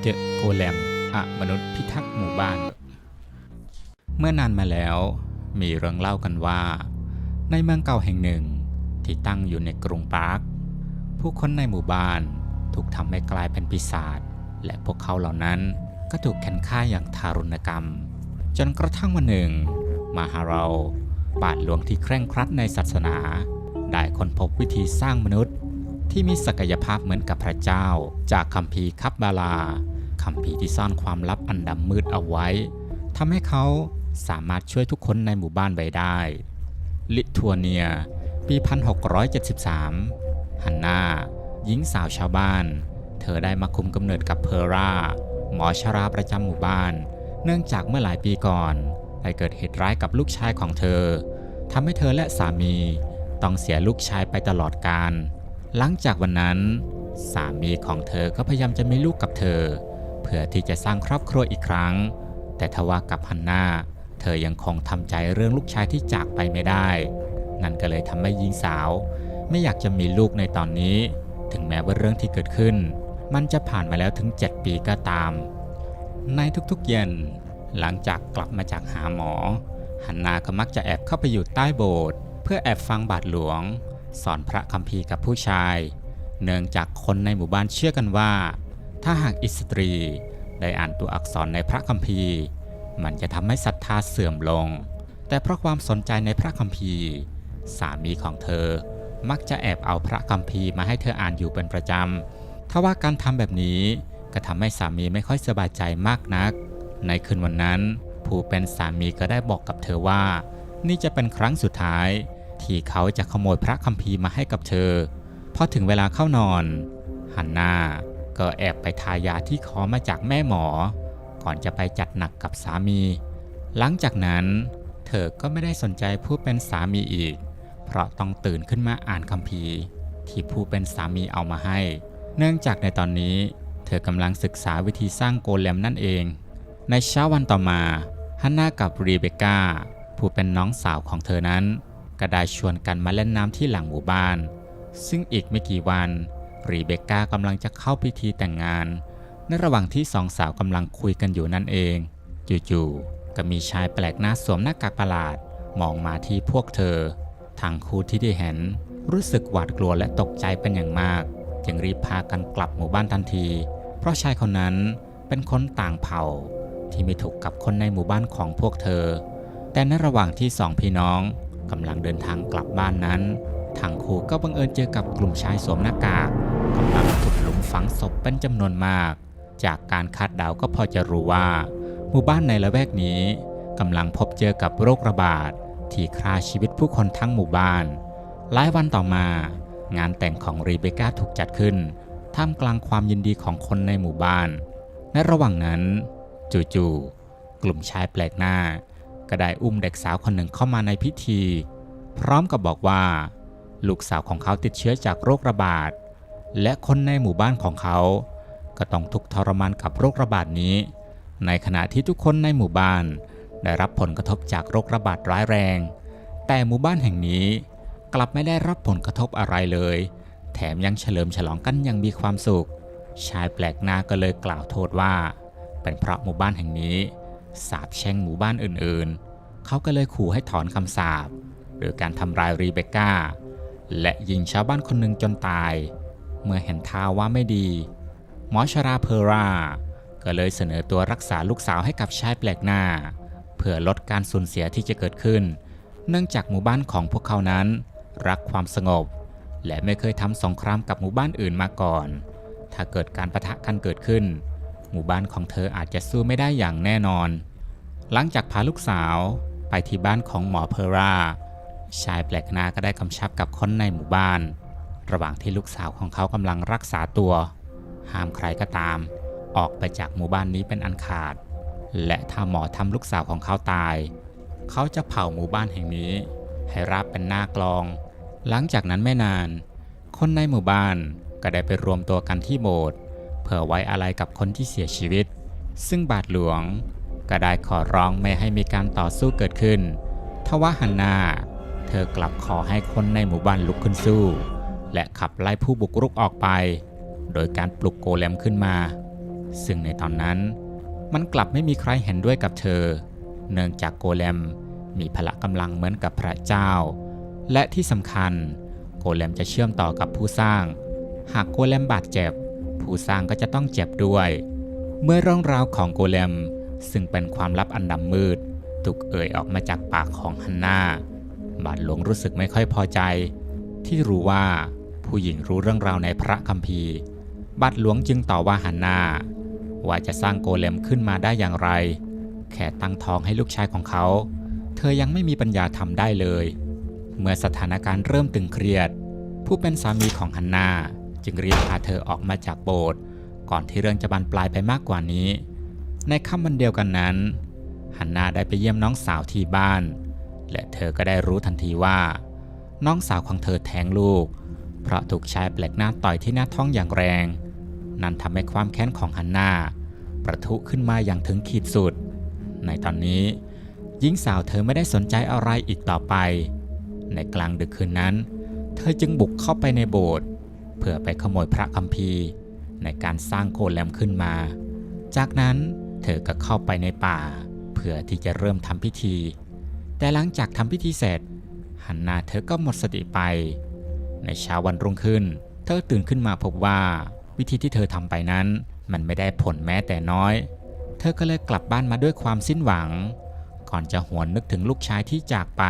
เดอะโกเลมอะมนุษย์พิทักษ์หมู่บ้าน เมื่อนานมาแล้ว มีเรื่องเล่ากันว่า ในเมืองเก่าแห่งหนึ่งที่ตั้งอยู่ในกรุงปาร์คผู้คนในหมู่บ้านถูกทำให้กลายเป็นปีศาจและพวกเขาเหล่านั้นก็ถูกแขนฆ่าอย่างทารุณกรรม จนกระทั่งวันหนึ่ง มาฮาเราบาทหลวงที่เคร่งครัดในศาสนา ได้ค้นพบวิธีสร้างมนุษย์ ที่มีศักยภาพเหมือนกับพระเจ้า จากคัมภีร์คับบาลาคัมภีร์ที่ซ่อนความลับอันดำมืดเอาไว้ทำให้เขาสามารถช่วยทุกคนในหมู่บ้านไว้ได้ ลิทัวเนีย ปี 1673 ฮันนาหญิงสาวชาวบ้าน เธอได้มาคุมกำเนิดกับเพอร่า หมอชราประจำหมู่บ้าน เนื่องจากเมื่อหลายปีก่อนได้เกิดเหตุร้ายกับลูกชายของเธอทำให้เธอและสามี ต้องเสียลูกชายไปตลอดกาล หลังจากวันนั้น สามีของเธอก็พยายามจะมีลูกกับเธอ เพื่อที่จะสร้างครอบครัวอีกครั้ง แต่ทว่ากับฮันนาเธอยังคงทำใจเรื่องลูกชายที่จากไปไม่ได้ นั่นก็เลยทำให้หญิงสาว ไม่อยากจะมีลูกในตอนนี้ ถึงแม้ว่าเรื่องที่เกิดขึ้น มันจะผ่านมาแล้วถึง 7 ปีก็ตาม ในทุกๆเย็น หลังจากกลับมาจากหาหมอฮันนาก็มักจะแอบเข้าไปอยู่ใต้โบสถ์เพื่อแอบฟังบาทหลวง สอนพระคัมภีร์กับผู้ชาย เนื่องจากคนในหมู่บ้านเชื่อกันว่า ถ้าหากอิสตรีได้อ่านตัวอักษรในพระคัมภีร์ มันจะทำให้ศรัทธาเสื่อมลง แต่เพราะความสนใจในพระคัมภีร์ สามีของเธอมักจะแอบเอาพระคัมภีร์มาให้เธออ่านอยู่เป็นประจำ ทว่าการทำแบบนี้ก็ทำให้สามีไม่ค่อยสบายใจมากนัก ในคืนวันนั้น ผู้เป็นสามีก็ได้บอกกับเธอว่า นี่จะเป็นครั้งสุดท้าย ที่เขาจะขโมยพระคัมภีร์มาให้กับเธอพอถึงเวลาเข้านอนฮันนาก็แอบไปทายาที่ขอมาจากแม่หมอ ก่อนจะไปจัดหนักกับสามี หลังจากนั้น เธอก็ไม่ได้สนใจผู้เป็นสามีอีก เพราะต้องตื่นขึ้นมาอ่านคัมภีร์ ที่ผู้เป็นสามีเอามาให้ เนื่องจากในตอนนี้ เธอกำลังศึกษาวิธีสร้างโกเลมนั่นเอง ในเช้าวันต่อมาฮันนากับรีเบคก้าผู้เป็นน้องสาวของเธอนั้น ก็ได้ชวนกันมาเล่นน้ำที่หลังหมู่บ้าน ซึ่งอีกไม่กี่วันรีเบคก้ากำลังจะเข้าพิธีแต่งงาน ในระหว่างที่สองสาวกำลังคุยกันอยู่นั่นเอง จู่ๆก็มีชายแปลกหน้าสวมหน้ากากประหลาดมองมาที่พวกเธอทางคู่ที่ได้เห็น รู้สึกหวาดกลัวและตกใจเป็นอย่างมาก จึงรีบพากันกลับหมู่บ้านทันที เพราะชายคนนั้นเป็นคนต่างเผ่า ที่ไม่ถูกกับคนในหมู่บ้านของพวกเธอ แต่ในระหว่างที่สองพี่น้อง กำลังเดินทางกลับบ้านนั้นทางคู่ก็บังเอิญเจอกับกลุ่มชายสวมหน้ากากกำลังขุดหลุมฝังศพเป็นจำนวนมาก จากการคาดเดาก็พอจะรู้ว่า หมู่บ้านในละแวกนี้กำลังพบเจอกับโรคระบาด ที่ฆ่าชีวิตผู้คนทั้งหมู่บ้าน หลายวันต่อมา งานแต่งของรีเบคก้าถูกจัดขึ้น ท่ามกลางความยินดีของคนในหมู่บ้าน ในระหว่างนั้น จู่ๆกลุ่มชายแปลกหน้า ก็ได้อุ้มเด็กสาวคนหนึ่งเข้ามาในพิธี พร้อมกับบอกว่า ลูกสาวของเขาติดเชื้อจากโรคระบาด และคนในหมู่บ้านของเขา ก็ต้องทุกข์ทรมานกับโรคระบาดนี้ ในขณะที่ทุกคนในหมู่บ้าน ได้รับผลกระทบจากโรคระบาดร้ายแรง แต่หมู่บ้านแห่งนี้ กลับไม่ได้รับผลกระทบอะไรเลย แถมยังเฉลิมฉลองกันอยังมีความสุข ชายแปลกหน้าก็เลยกล่าวโทษว่า เป็นเพราะหมู่บ้านแห่งนี้ สาบแช่งหมู่บ้านอื่นๆ เขาก็เลยขู่ให้ถอนคำสาปโดยการทำร้ายรีเบคก้า และยิงชาวบ้านคนหนึ่งจนตาย เมื่อเห็นท่าว่าไม่ดี หมอชราเพอรา ก็เลยเสนอตัวรักษาลูกสาวให้กับชายแปลกหน้า เพื่อลดการสูญเสียที่จะเกิดขึ้น เนื่องจากหมู่บ้านของพวกเขานั้น รักความสงบ และไม่เคยทำสงครามกับหมู่บ้านอื่นมาก่อน ถ้าเกิดการประทะกันเกิดขึ้น หมู่บ้านของเธออาจจะสู้ไม่ได้อย่างแน่นอน หลังจากพาลูกสาวไปที่บ้านของหมอเพอราชายแปลกหน้าก็ได้กำชับกับคนในหมู่บ้าน ระหว่างที่ลูกสาวของเขากำลังรักษาตัว ห้ามใครก็ตาม ออกไปจากหมู่บ้านนี้เป็นอันขาด และถ้าหมอทำลูกสาวของเขาตาย เขาจะเผาหมู่บ้านแห่งนี้ ให้ราบเป็นหน้ากลอง หลังจากนั้นไม่นาน คนในหมู่บ้านก็ได้ไปรวมตัวกันที่โบสถ์เพื่อไว้อะไรกับคนที่เสียชีวิต ซึ่งบาทหลวง ก็ได้ขอร้องไม่ให้มีการต่อสู้เกิดขึ้น ทว่าฮันนา เธอกลับขอให้คนในหมู่บ้านลุกขึ้นสู้ และขับไล่ผู้บุกรุกออกไป โดยการปลุกโกเลมขึ้นมา ซึ่งในตอนนั้น มันกลับไม่มีใครเห็นด้วยกับเธอ เนื่องจากโกเลมมีพละกำลังเหมือนกับพระเจ้า และที่สำคัญ โกเลมจะเชื่อมต่อกับผู้สร้าง หากโกเลมบาดเจ็บ ผู้สร้างก็จะต้องเจ็บด้วย เมื่อเรื่องราวของโกเลม ซึ่งเป็นความลับอันดำมืด ถูกเอ่ยออกมาจากปากของฮันนาบาทหลวงรู้สึกไม่ค่อยพอใจ ที่รู้ว่าผู้หญิงรู้เรื่องราวในพระคัมภีร์ บาทหลวงจึงต่อว่าฮันนาว่าจะสร้างโกเลมขึ้นมาได้อย่างไร แค่ตั้งท้องให้ลูกชายของเขา เธอยังไม่มีปัญญาทำได้เลย เมื่อสถานการณ์เริ่มตึงเครียด ผู้เป็นสามีของฮันนาจึงรีบพาเธอออกมาจากโบสถ์ก่อนที่เรื่องจะบานปลายไปมากกว่านี้ ในค่ำวันเดียวกันนั้นฮันนาได้ไปเยี่ยมน้องสาวที่บ้าน และเธอก็ได้รู้ทันทีว่า น้องสาวของเธอแท้งลูก เพราะถูกชายแปลกหน้าต่อยที่หน้าท้องอย่างแรง นั่นทำให้ความแค้นของฮันนาประทุขึ้นมาอย่างถึงขีดสุด ในตอนนี้หญิงสาวเธอไม่ได้สนใจอะไรอีกต่อไป ในกลางดึกคืนนั้น เธอจึงบุกเข้าไปในโบสถ์เพื่อไปขโมยพระคัมภีร์ ในการสร้างโกเลมขึ้นมา จากนั้น เธอก็เข้าไปในป่า เพื่อที่จะเริ่มทำพิธี แต่หลังจากทำพิธีเสร็จ ฮันนาเธอก็หมดสติไป ในเช้าวันรุ่งขึ้น เธอตื่นขึ้นมาพบว่าวิธีที่เธอทำไปนั้นมันไม่ได้ผลแม้แต่น้อย เธอก็เลยกลับบ้านมาด้วยความสิ้นหวัง ก่อนจะหวนนึกถึงลูกชายที่จากไป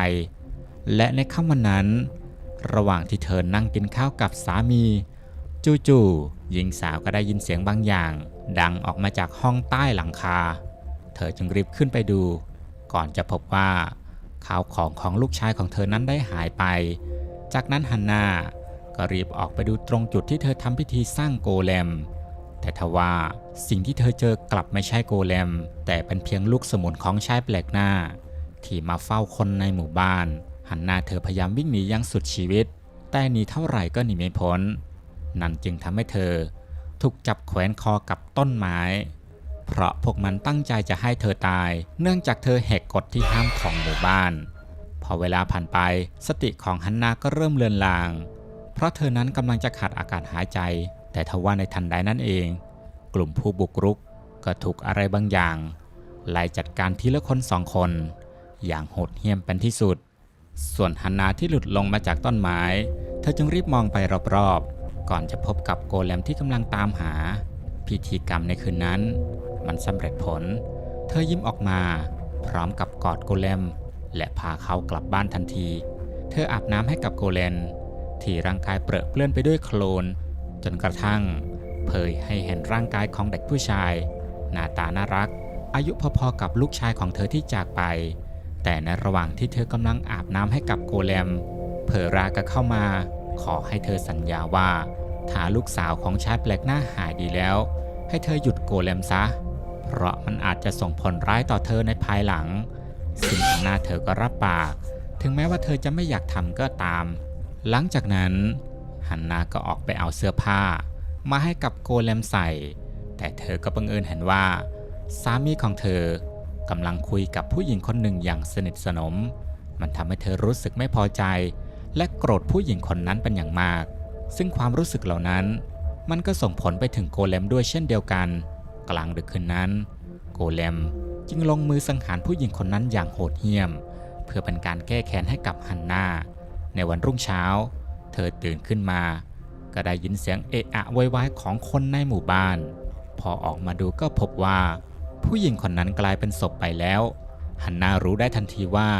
และในค่ำวันนั้น ระหว่างที่เธอนั่งกินข้าวกับสามี จู่ๆหญิงสาวก็ได้ยินเสียงบางอย่าง ดังออกมาจากห้องใต้หลังคา เธอจึงรีบขึ้นไปดู ก่อนจะพบว่าข้าวของของลูกชายของเธอนั้นได้หายไป จากนั้นฮันนาก็รีบออกไปดูตรงจุดที่เธอทำพิธีสร้างโกเลม แต่ทว่าสิ่งที่เธอเจอกลับไม่ใช่โกเลม แต่เป็นเพียงลูกสมุนของชายแปลกหน้า ที่มาเฝ้าคนในหมู่บ้าน หันหน้าเธอพยายามวิ่งหนีอย่างสุดชีวิต แต่หนีเท่าไหร่ก็หนีไม่พ้น นั่นจึงทำให้เธอ ถูกจับแขวนคอกับต้นไม้ เพราะพวกมันตั้งใจจะให้เธอตาย เนื่องจากเธอแหกกฎที่ห้ามของหมู่บ้าน พอเวลาผ่านไปสติของฮันนาก็เริ่มเลือนลาง เพราะเธอนั้นกำลังจะขาดอากาศหายใจ แต่ทว่าในทันใดนั้นเอง กลุ่มผู้บุกรุกก็ถูกอะไรบางอย่างไล่จัดการทีละคนสองคน อย่างโหดเหี้ยมเป็นที่สุด ส่วนฮันนาที่หลุดลงมาจากต้นไม้ เธอจึงรีบมองไปรอบๆ ก่อนจะพบกับโกเลมที่กำลังตามหา พิธีกรรมในคืนนั้น มันสำเร็จผล เธอยิ้มออกมา พร้อมกับกอดโกเลม และพาเขากลับบ้านทันที เธออาบน้ำให้กับโกเลน ที่ร่างกายเปรอะเปื้อนไปด้วยโคลน จนกระทั่ง เผยให้เห็นร่างกายของเด็กผู้ชาย หน้าตาน่ารัก อายุพอๆกับลูกชายของเธอที่จากไป แต่ในระหว่างที่เธอกำลังอาบน้ำให้กับโกเลม เพอราก็เข้ามา ขอให้เธอสัญญาว่าถ้าลูกสาวของชายแปลกหน้าหายดีแล้ว ให้เธอหยุดโกเลมซะ เพราะมันอาจจะส่งผลร้ายต่อเธอในภายหลัง ซึ่งฮันนาเธอก็รับปาก ถึงแม้ว่าเธอจะไม่อยากทำก็ตาม หลังจากนั้นฮันนาก็ออกไปเอาเสื้อผ้า มาให้กับโกเลมใส่ แต่เธอก็บังเอิญเห็นว่า สามีของเธอกำลังคุยกับผู้หญิงคนหนึ่งอย่างสนิทสนม มันทำให้เธอรู้สึกไม่พอใจ และโกรธผู้หญิงคนนั้นเป็นอย่างมาก ซึ่งความรู้สึกเหล่านั้น มันก็ส่งผลไปถึงโกเลมด้วยเช่นเดียวกัน กลางดึกคืนนั้น โกเลมจึงลงมือสังหารผู้หญิงคนนั้นอย่างโหดเหี้ยม เพื่อเป็นการแก้แค้นให้กับฮันนาในวันรุ่งเช้า เธอตื่นขึ้นมา ก็ได้ยินเสียงเอะอะโวยวายของคนในหมู่บ้าน พอออกมาดูก็พบว่า ผู้หญิงคนนั้นกลายเป็นศพไปแล้วฮันนารู้ได้ทันทีว่า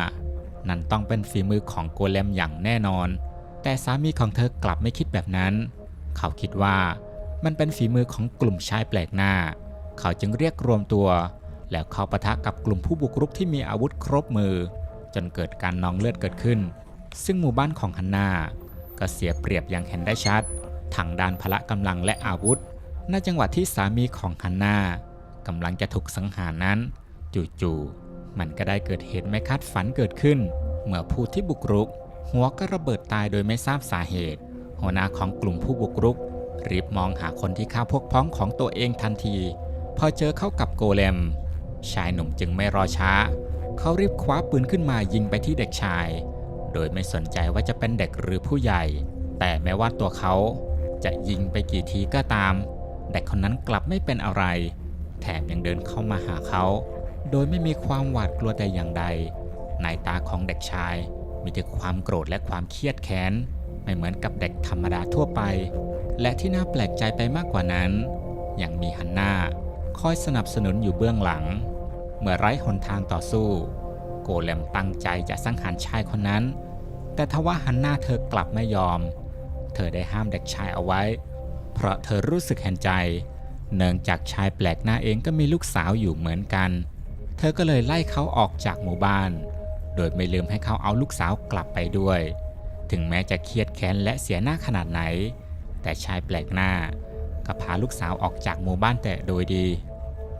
นั่นต้องเป็นฝีมือของโกเลมอย่างแน่นอน แต่สามีของเธอกลับไม่คิดแบบนั้น เขาคิดว่ามันเป็นฝีมือของกลุ่มชายแปลกหน้า เขาจึงเรียกรวมตัว แล้วเข้าปะทะกับกลุ่มผู้บุกรุกที่มีอาวุธครบมือ จนเกิดการนองเลือดเกิดขึ้น ซึ่งหมู่บ้านของฮันนาก็เสียเปรียบอย่างเห็นได้ชัดทางด้านพละกำลังและอาวุธในจังหวะที่สามีของฮันนากำลังจะถูกสังหารนั้น จู่ๆ มันก็ได้เกิดเหตุไม่คาดฝันเกิดขึ้น เมื่อผู้ที่บุกรุก หัวก็ระเบิดตายโดยไม่ทราบสาเหตุ หัวหน้าของกลุ่มผู้บุกรุก รีบมองหาคนที่ฆ่าพวกพ้องของตัวเองทันที พอเจอเข้ากับโกเลม ชายหนุ่มจึงไม่รอช้า เขารีบคว้าปืนขึ้นมายิงไปที่เด็กชาย โดยไม่สนใจว่าจะเป็นเด็กหรือผู้ใหญ่ แต่แม้ว่าตัวเขาจะยิงไปกี่ทีก็ตาม เด็กคนนั้นกลับไม่เป็นอะไร แถมยังเดินเข้ามาหาเขา โดยไม่มีความหวาดกลัวแต่อย่างใด ในตาของเด็กชาย มีแต่ความโกรธและความเครียดแค้น ไม่เหมือนกับเด็กธรรมดาทั่วไป และที่น่าแปลกใจไปมากกว่านั้น ยังมีฮันนาคอยสนับสนุนอยู่เบื้องหลัง เมื่อไร้หนทางต่อสู้ โกเลมตั้งใจจะสังหารชายคนนั้น แต่ทว่าฮันนาเธอกลับไม่ยอม เธอได้ห้ามเด็กชายเอาไว้ เพราะเธอรู้สึกเห็นใจ เนื่องจากชายแปลกหน้าเองก็มีลูกสาวอยู่เหมือนกัน เธอก็เลยไล่เขาออกจากหมู่บ้าน โดยไม่ลืมให้เขาเอาลูกสาวกลับไปด้วย ถึงแม้จะเครียดแค้นและเสียหน้าขนาดไหน แต่ชายแปลกหน้าก็พาลูกสาวออกจากหมู่บ้านแต่โดยดี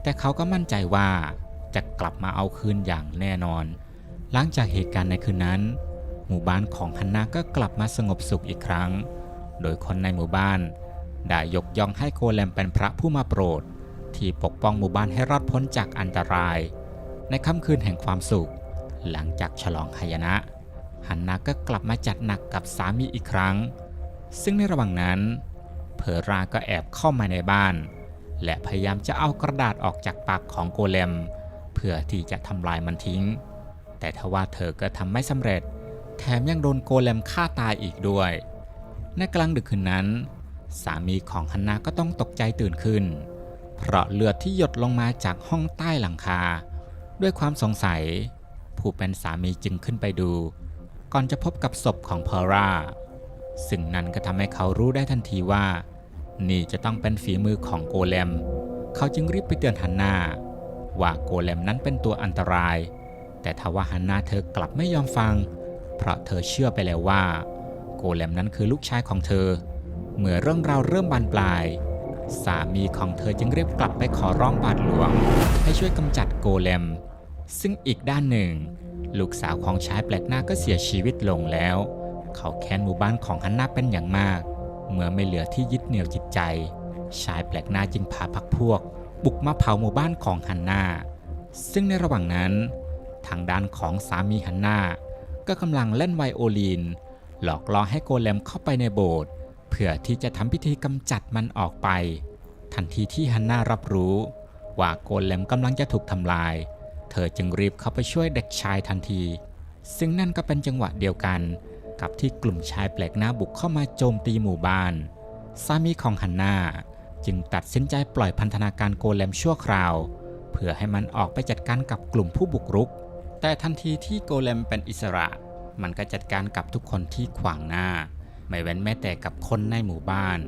แต่เขาก็มั่นใจว่าจะกลับมาเอาคืนอย่างแน่นอน หลังจากเหตุการณ์ในคืนนั้น หมู่บ้านของฮันนาก็กลับมาสงบสุขอีกครั้ง โดยคนในหมู่บ้านได้ยกย่องให้โกเลมเป็นพระผู้มาโปรด ที่ปกป้องหมู่บ้านให้รอดพ้นจากอันตราย ในค่ำคืนแห่งความสุข หลังจากฉลองหายนะ ฮันนาก็กลับมาจัดหนักกับสามีอีกครั้ง ซึ่งในระหว่างนั้น เพอราก็แอบเข้ามาในบ้าน และพยายามจะเอากระดาษออกจากปากของโกเลม เพื่อที่จะทำลายมันทิ้ง แต่ทว่าเธอก็ทำไม่สำเร็จ แถมยังโดนโกเลมฆ่าตายอีกด้วย ในกลางดึกคืนนั้น สามีของฮันนาก็ต้องตกใจตื่นขึ้น เพราะเลือดที่หยดลงมาจากห้องใต้หลังคา ด้วยความสงสัย ผู้เป็นสามีจึงขึ้นไปดู ก่อนจะพบกับศพของเพอราซึ่งนั่นก็ทำให้เขารู้ได้ทันทีว่า นี่จะต้องเป็นฝีมือของโกเลม เขาจึงรีบไปเตือนฮันนาว่าโกเลมนั้นเป็นตัวอันตราย แต่ทว่าฮันนาเธอกลับไม่ยอมฟัง เพราะเธอเชื่อไปแล้วว่า โกเลมนั้นคือลูกชายของเธอ เมื่อเรื่องราวเริ่มบานปลาย สามีของเธอจึงรีบกลับไปขอร้องบาทหลวง ให้ช่วยกำจัดโกเลม ซึ่งอีกด้านหนึ่ง ลูกสาวของชายแปลกหน้าก็เสียชีวิตลงแล้ว เขาแค้นหมู่บ้านของฮันนาเป็นอย่างมาก เมื่อไม่เหลือที่ยึดเหนี่ยวจิตใจ ชายแปลกหน้าจึงพาพักพวก บุกมาเผาหมู่บ้านของฮันนาซึ่งในระหว่างนั้น ทางด้านของสามีฮันนาก็กำลังเล่นไวโอลิน หลอกล่อให้โกเลมเข้าไปในโบสถ์ เพื่อที่จะทำพิธีกำจัดมันออกไป ทันทีที่ฮันนารับรู้ ว่าโกเลมกำลังจะถูกทำลาย เธอจึงรีบเข้าไปช่วยเด็กชายทันที ซึ่งนั่นก็เป็นจังหวะเดียวกัน กับที่กลุ่มชายแปลกหน้าบุกเข้ามาโจมตีหมู่บ้านสามีของฮันนาจึงตัดสินใจปล่อยพันธนาการโกเลมชั่วคราว เพื่อให้มันออกไปจัดการกับกลุ่มผู้บุกรุก แต่ทันทีที่โกเลมเป็นอิสระ มันก็จัดการกับทุกคนที่ขวางหน้า ไม่เว้นแม้แต่กับคนในหมู่บ้าน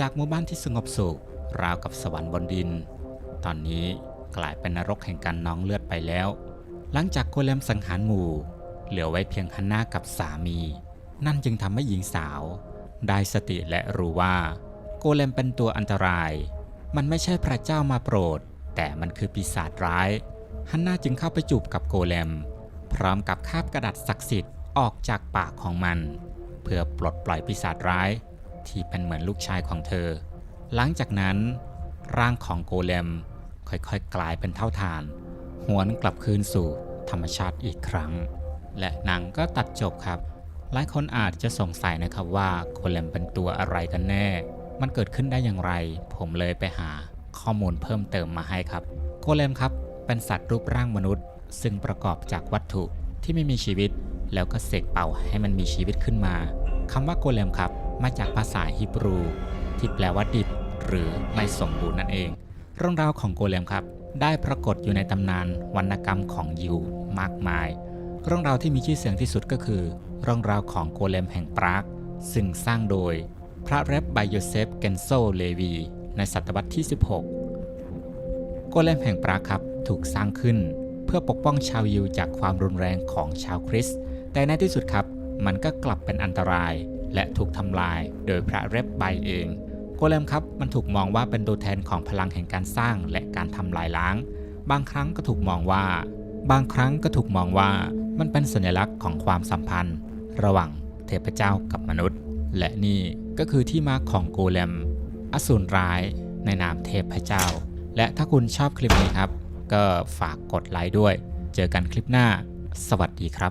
จากหมู่บ้านที่สงบสุข ราวกับสวรรค์บนดิน ตอนนี้กลายเป็นนรกแห่งการน้องเลือดไปแล้ว หลังจากโกเลมสังหารหมู่ เหลือไว้เพียงฮันนากับสามี นั่นจึงทำให้หญิงสาว ได้สติและรู้ว่า โกเลมเป็นตัวอันตราย มันไม่ใช่พระเจ้ามาโปรด แต่มันคือปีศาจร้ายฮันนาจึงเข้าไปจูบกับโกเลม พร้อมกับคาบกระดาษศักดิ์สิทธิ์ออกจากปากของมัน เพื่อปลดปล่อยปีศาจร้าย ที่เป็นเหมือนลูกชายของเธอ หลังจากนั้น ร่างของโกเลมค่อยๆกลายเป็นเท่าฐาน หวนกลับคืนสู่ธรรมชาติอีกครั้ง และหนังก็ตัดจบครับ หลายคนอาจจะสงสัยนะครับว่าโกเลมเป็นตัวอะไรกันแน่ มันเกิดขึ้นได้อย่างไร ผมเลยไปหาข้อมูลเพิ่มเติมมาให้ครับ โกเลมครับ เป็นสัตว์รูปร่างมนุษย์ ซึ่งประกอบจากวัตถุที่ไม่มีชีวิต แล้วก็เสกเป่าให้มันมีชีวิตขึ้นมาคำว่าโกเลมครับ มาจากภาษาฮีบรู ที่แปลว่าดิบ หรือไม่สมบูรณ์นั่นเอง เรื่องราวของโกเลมครับ ได้ปรากฏอยู่ในตำนานวรรณกรรมของยิวมากมาย เรื่องราวที่มีชื่อเสียงที่สุดก็คือ เรื่องราวของโกเลมแห่งปรากซึ่งสร้างโดยพระเรบไบโยเซฟเกนโซเลวี ในศตวรรษที่ 16 โกเลมแห่งปรากครับถูกสร้างขึ้น เพื่อปกป้องชาวยิวจากความรุนแรงของชาวคริสต์ แต่ในที่สุดครับ มันก็กลับเป็นอันตราย และถูกทำลายโดยพระเรบไบเอง โกเลมครับมันถูกมองว่าเป็นตัวแทนของพลังแห่งการสร้างและการทำลายล้าง บางครั้งก็ถูกมองว่า บางครั้งก็ถูกมองว่ามันเป็นสัญลักษณ์ของความสัมพันธ์ ระหว่างเทพเจ้ากับมนุษย์ และนี่ก็คือที่มาของโกเลม อสูรร้ายในนามเทพเจ้า และถ้าคุณชอบคลิปนี้ครับ ก็ฝากกดไลค์ด้วย เจอกันคลิปหน้า สวัสดีครับ